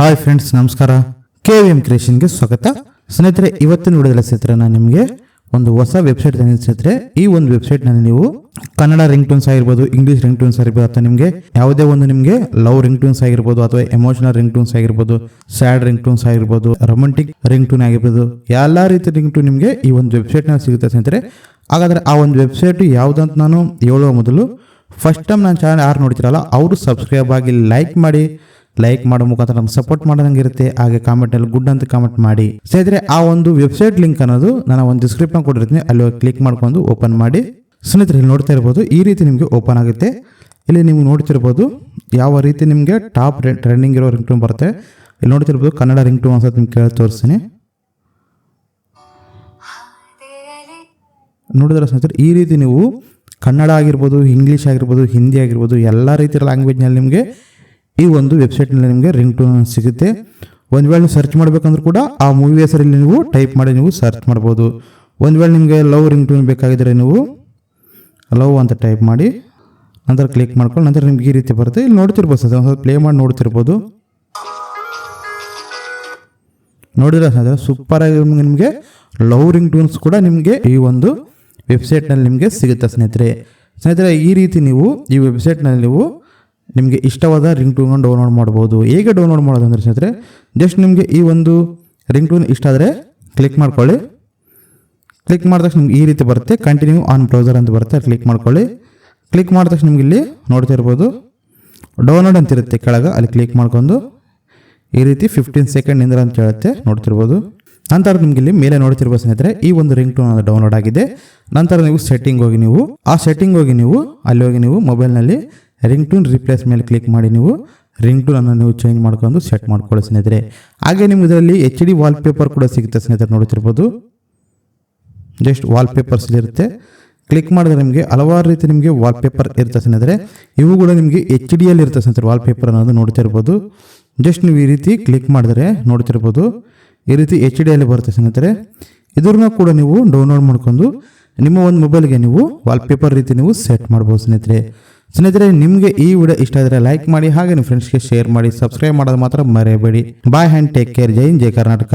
Hi friends ನಮಸ್ಕಾರ. K V M ಕ್ರಿಯೇಷನ್ಗೆ ಸ್ವಾಗತ. ಸ್ನೇಹಿತರೆ, ಇವತ್ತಿನ ವಿಡಿಯೋದಲ್ಲಿ ಸ್ನೇಹಿತರೆ, ನಾನು ನಿಮಗೆ ಒಂದು ಹೊಸ ವೆಬ್ಸೈಟ್ ತಂದಿದ್ದೀನಿ ಸ್ನೇಹಿತರೆ. ಈ ಒಂದು ವೆಬ್ಸೈಟ್ನಲ್ಲಿ ನೀವು ಕನ್ನಡ ರಿಂಗ್ ಟೂನ್ಸ್ ಆಗಿರ್ಬೋದು ಇಂಗ್ಲೀಷ್ ರಿಂಗ್ ಟೂನ್ಸ್ ಆಗಿರ್ಬೋದು, ಅಥವಾ ನಿಮಗೆ ಯಾವುದೇ ಒಂದು ನಿಮಗೆ ಲವ್ ರಿಂಗ್ ಟೂನ್ಸ್ ಆಗಿರ್ಬೋದು, ಅಥವಾ ಎಮೋಷನಲ್ ರಿಂಗ್ ಟೂನ್ಸ್ ಆಗಿರ್ಬೋದು ಸ್ಯಾಡ್ ರಿಂಗ್ ಟೂನ್ಸ್ ಆಗಿರ್ಬೋದು ರೊಮ್ಯಾಂಟಿಕ್ ರಿಂಗ್ ಟೂನ್ ಆಗಿರ್ಬೋದು, ಎಲ್ಲ ರೀತಿ ರಿಂಗ್ ಟೂನ್ ನಿಮಗೆ ಈ ಒಂದು ವೆಬ್ಸೈಟ್ನಲ್ಲಿ ಸಿಗುತ್ತೆ ಸ್ನೇಹಿತರೆ. ಹಾಗಾದರೆ ಆ ಒಂದು ವೆಬ್ಸೈಟ್ ಯಾವುದಂತ ನಾನು ಹೇಳುವ ಮೊದಲು ಫಸ್ಟ್ ಟೈಮ್ ನಾನು ಚಾನಲ್ ಯಾರು ನೋಡ್ತಿರಲ್ಲ, ಅವರು ಸಬ್ಸ್ಕ್ರೈಬ್ ಆಗಿ ಲೈಕ್ ಮಾಡಿ ಲೈಕ್ ಮಾಡೋ ಮುಖಾಂತರ ನಮ್ಗೆ ಸಪೋರ್ಟ್ ಮಾಡೋದಂಗೆ ಇರುತ್ತೆ. ಹಾಗೆ ಕಾಮೆಂಟಲ್ಲಿ ಗುಡ್ ಅಂತ ಕಾಮೆಂಟ್ ಮಾಡಿ. ಸ್ನೇಹಿತರೆ, ಆ ಒಂದು ವೆಬ್ಸೈಟ್ ಲಿಂಕ್ ಅನ್ನೋದು ನಾನು ಒಂದು ಡಿಸ್ಕ್ರಿಪ್ಷನ್ ಕೊಟ್ಟಿರ್ತೀನಿ. ಅಲ್ಲಿ ಕ್ಲಿಕ್ ಮಾಡ್ಕೊಂಡು ಓಪನ್ ಮಾಡಿ. ಸ್ನೇಹಿತರೆ, ಇಲ್ಲಿ ನೋಡ್ತಾ ಇರ್ಬೋದು, ಈ ರೀತಿ ನಿಮಗೆ ಓಪನ್ ಆಗುತ್ತೆ. ಇಲ್ಲಿ ನೀವು ನೋಡ್ತಿರ್ಬೋದು, ಯಾವ ರೀತಿ ನಿಮಗೆ ಟಾಪ್ ಟ್ರೆಂಡಿಂಗ್ ಇರೋ ರಿಂಗ್ ಟೂನ್ ಬರುತ್ತೆ. ಇಲ್ಲಿ ನೋಡ್ತಿರ್ಬೋದು, ಕನ್ನಡ ರಿಂಗ್ ಟೂನ್ ಅಂತ ನಿಮ್ಗೆ ಕೇಳಿ ತೋರಿಸ್ತೀನಿ. ನೋಡಿದ್ರೆ ಸ್ನೇಹಿತರೆ, ಈ ರೀತಿ ನೀವು ಕನ್ನಡ ಆಗಿರ್ಬೋದು ಇಂಗ್ಲೀಷ್ ಆಗಿರ್ಬೋದು ಹಿಂದಿ ಆಗಿರ್ಬೋದು, ಎಲ್ಲ ರೀತಿಯ ಲ್ಯಾಂಗ್ವೇಜ್ನಲ್ಲಿ ನಿಮಗೆ ಈ ಒಂದು ವೆಬ್ಸೈಟ್ನಲ್ಲಿ ನಿಮಗೆ ರಿಂಗ್ ಟೂನ್ ಸಿಗುತ್ತೆ. ಒಂದು ವೇಳೆ ನೀವು ಸರ್ಚ್ ಮಾಡಬೇಕಂದ್ರೂ ಕೂಡ ಆ ಮೂವಿ ಹೆಸರಲ್ಲಿ ನೀವು ಟೈಪ್ ಮಾಡಿ ನೀವು ಸರ್ಚ್ ಮಾಡ್ಬೋದು. ಒಂದು ವೇಳೆ ನಿಮಗೆ ಲವ್ ರಿಂಗ್ ಟೂನ್ ಬೇಕಾಗಿದ್ದರೆ ನೀವು ಲವ್ ಅಂತ ಟೈಪ್ ಮಾಡಿ, ನಂತರ ಕ್ಲಿಕ್ ಮಾಡ್ಕೊಂಡು ನಂತರ ನಿಮ್ಗೆ ಈ ರೀತಿ ಬರುತ್ತೆ. ಇಲ್ಲಿ ನೋಡ್ತಿರ್ಬೋದು ಸರ್, ಒಂದು ಪ್ಲೇ ಮಾಡಿ ನೋಡ್ತಿರ್ಬೋದು. ನೋಡಿದ್ರೆ ಸೂಪರ್ ಆಗಿ ನಿಮಗೆ ಲವ್ ರಿಂಗ್ ಟೂನ್ಸ್ ಕೂಡ ನಿಮಗೆ ಈ ಒಂದು ವೆಬ್ಸೈಟ್ನಲ್ಲಿ ನಿಮಗೆ ಸಿಗುತ್ತೆ ಸ್ನೇಹಿತರೆ. ಸ್ನೇಹಿತರೆ, ಈ ರೀತಿ ನೀವು ಈ ವೆಬ್ಸೈಟ್ನಲ್ಲಿ ನೀವು ನಿಮಗೆ ಇಷ್ಟವಾದ ರಿಂಗ್ ಟೂನ್ ಡೌನ್ಲೋಡ್ ಮಾಡ್ಬೋದು. ಹೇಗೆ ಡೌನ್ಲೋಡ್ ಮಾಡೋದು ಅಂದರೆ ಸ್ನೇಹಿತರೆ ಜಸ್ಟ್ ನಿಮಗೆ ಈ ಒಂದು ರಿಂಗ್ ಟೂನ್ ಇಷ್ಟ ಆದರೆ ಕ್ಲಿಕ್ ಮಾಡ್ಕೊಳ್ಳಿ. ಕ್ಲಿಕ್ ಮಾಡಿದ ತಕ್ಷಣ ನಿಮ್ಗೆ ಈ ರೀತಿ ಬರುತ್ತೆ ಕಂಟಿನ್ಯೂ ಆನ್ ಬ್ರೌಸರ್ ಅಂತ ಬರುತ್ತೆ ಕ್ಲಿಕ್ ಮಾಡ್ಕೊಳ್ಳಿ. ಕ್ಲಿಕ್ ಮಾಡಿದ ತಕ್ಷಣ ನಿಮ್ಗೆ ಇಲ್ಲಿ ನೋಡ್ತಾ ಇರ್ಬೋದು. ಡೌನ್ಲೋಡ್ ಅಂತ ಇರುತ್ತೆ ಕೆಳಗೆ, ಅಲ್ಲಿ ಕ್ಲಿಕ್ ಮಾಡ್ಕೊಂಡು ಈ ರೀತಿ ಫಿಫ್ಟೀನ್ ಸೆಕೆಂಡ್ ಇಂದ್ರ ಅಂತ ಹೇಳುತ್ತೆ ನೋಡ್ತಿರ್ಬೋದು ನಂತರ ನಿಮ್ಗೆ ಇಲ್ಲಿ ಮೇಲೆ ನೋಡ್ತಿರ್ಬೋದು ಸ್ನೇಹಿತರೆ, ಈ ಒಂದು ರಿಂಗ್ ಟೋನ್ ಡೌನ್ಲೋಡ್ ಆಗಿದೆ. ನಂತರ ನೀವು ಸೆಟ್ಟಿಂಗ್ ಹೋಗಿ ನೀವು, ಆ ಸೆಟ್ಟಿಂಗ್ ಹೋಗಿ ನೀವು, ಅಲ್ಲಿ ಹೋಗಿ ನೀವು ಮೊಬೈಲ್ನಲ್ಲಿ ರಿಂಗ್ ಟೂನ್ ರಿಪ್ಲೇಸ್ ಮೇಲೆ ಕ್ಲಿಕ್ ಮಾಡಿ ನೀವು ರಿಂಗ್ ಟೂನ್ ಅನ್ನು ನೀವು ಚೇಂಜ್ ಮಾಡ್ಕೊಂಡು ಸೆಟ್ ಮಾಡ್ಕೊಳ್ಳಿ ಸ್ನೇಹಿತರೆ. ಹಾಗೆ ನಿಮ್ಗೆ ಇದರಲ್ಲಿ ಎಚ್ ಡಿ ವಾಲ್ಪೇಪರ್ ಕೂಡ ಸಿಗುತ್ತೆ ಸ್ನೇಹಿತರೆ ನೋಡ್ತಿರ್ಬೋದು ಜಸ್ಟ್ ವಾಲ್ಪೇಪರ್ಸ್ ಇರುತ್ತೆ. ಕ್ಲಿಕ್ ಮಾಡಿದ್ರೆ ನಿಮಗೆ ಹಲವಾರು ರೀತಿ ನಿಮಗೆ ವಾಲ್ಪೇಪರ್ ಇರುತ್ತೆ ಸ್ನೇಹಿತರೆ. ಇವುಗಳು ನಿಮಗೆ ಎಚ್ ಡಿ ಅಲ್ಲಿ ಇರುತ್ತೆ ಸ್ನೇಹಿತರೆ ವಾಲ್ಪೇಪರ್ ಅನ್ನೋದು ನೋಡ್ತಿರ್ಬೋದು ಜಸ್ಟ್ ನೀವು ಈ ರೀತಿ ಕ್ಲಿಕ್ ಮಾಡಿದ್ರೆ ನೋಡ್ತಿರ್ಬೋದು ಈ ರೀತಿ ಎಚ್ ಡಿ ಅಲ್ಲಿ ಬರುತ್ತೆ ಸ್ನೇಹಿತರೆ. ಇದ್ರನ್ನ ಕೂಡ ನೀವು ಡೌನ್ಲೋಡ್ ಮಾಡ್ಕೊಂಡು ನಿಮ್ಮ ಒಂದು ಮೊಬೈಲ್ಗೆ ನೀವು ವಾಲ್ಪೇಪರ್ ರೀತಿ ನೀವು ಸೆಟ್ ಮಾಡ್ಬೋದು ಸ್ನೇಹಿತರೆ. ಸ್ನೇಹಿತರೆ, ನಿಮಗೆ ಈ ವಿಡಿಯೋ ಇಷ್ಟ ಆದರೆ ಲೈಕ್ ಮಾಡಿ ಹಾಗೆ ನಿಮ್ಮ ಫ್ರೆಂಡ್ಸ್ಗೆ ಶೇರ್ ಮಾಡಿ ಸಬ್ಸ್ಕ್ರೈಬ್ ಮಾಡೋದು ಮಾತ್ರ ಮರೆಯಬೇಡಿ. ಬಾಯ್ ಹ್ಯಾಂಡ್ ಟೇಕ್ ಕೇರ್ ಜೈ ಜೈ ಕರ್ನಾಟಕ.